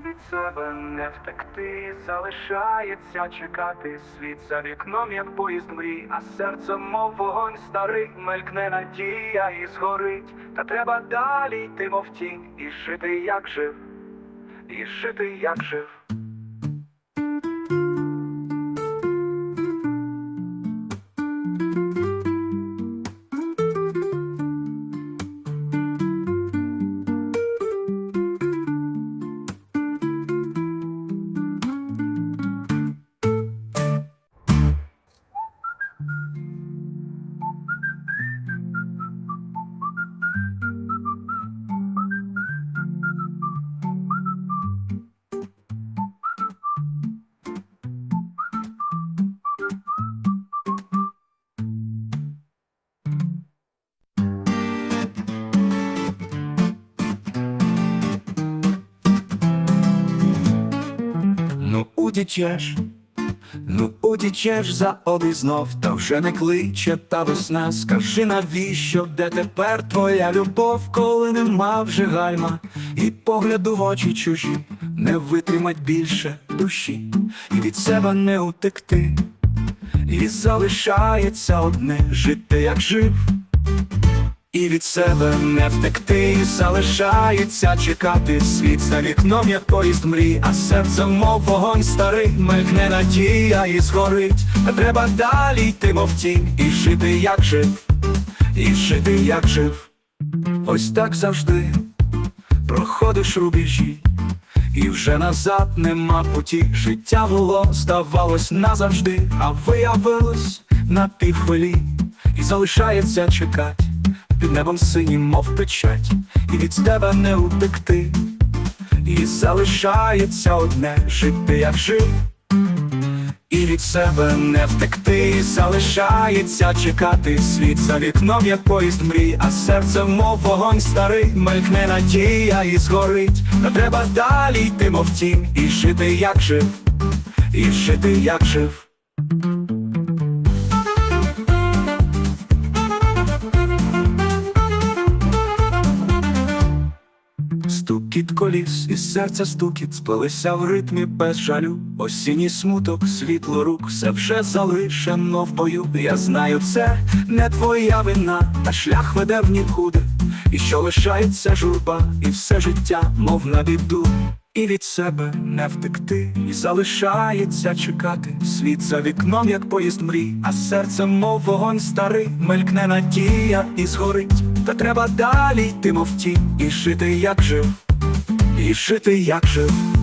від себе не втекти, залишається чекати світ за вікном, як поїзд мрій, а серцем, мов вогонь старий, мелькне надія і згорить. Та треба далі йти, мов тінь, і жити, як жив, і жити, як жив. Удічеш, ну удічеш за оди знов, та вже не кличе та весна. Скажи навіщо, де тепер твоя любов, коли нема вже гальма, і погляду в очі чужі, не витримать більше душі, і від себе не утекти, і залишається одне жити, як жив. І від себе не втекти, залишається чекати світ за вікном, як поїзд мрій, а серцем, мов вогонь старий, мелькне надія і згорить. Треба далі йти, мов тінь, і жити, як жив, і жити, як жив. Ось так завжди проходиш рубежі, і вже назад нема путі. Життя було, здавалось назавжди, а виявилось на півхвилі, і залишається чекать під небом синім, мов печать, і від тебе не утекти, і залишається одне жити, як жив, і від себе не втекти, і залишається чекати світ за вікном, як поїзд мрій, а серце, мов вогонь старий, мелькне надія і згорить. Та треба далі йти, мов тінь, і жити, як жив, і жити, як жив. Стукіт коліс і серця стукіт сплелися в ритмі без жалю. Осінній смуток, світло рук, все вже залишено в бою. Я знаю, це не твоя вина, та шлях веде в нікуди. І що лишається журба, і все життя, мов на біду. І від себе не втекти, і залишається чекати світ за вікном, як поїзд мрій, а серце, мов вогонь старий, мелькне надія і згорить. Та треба далі йти, мов тінь, і жити, як жив, і жити, як жив.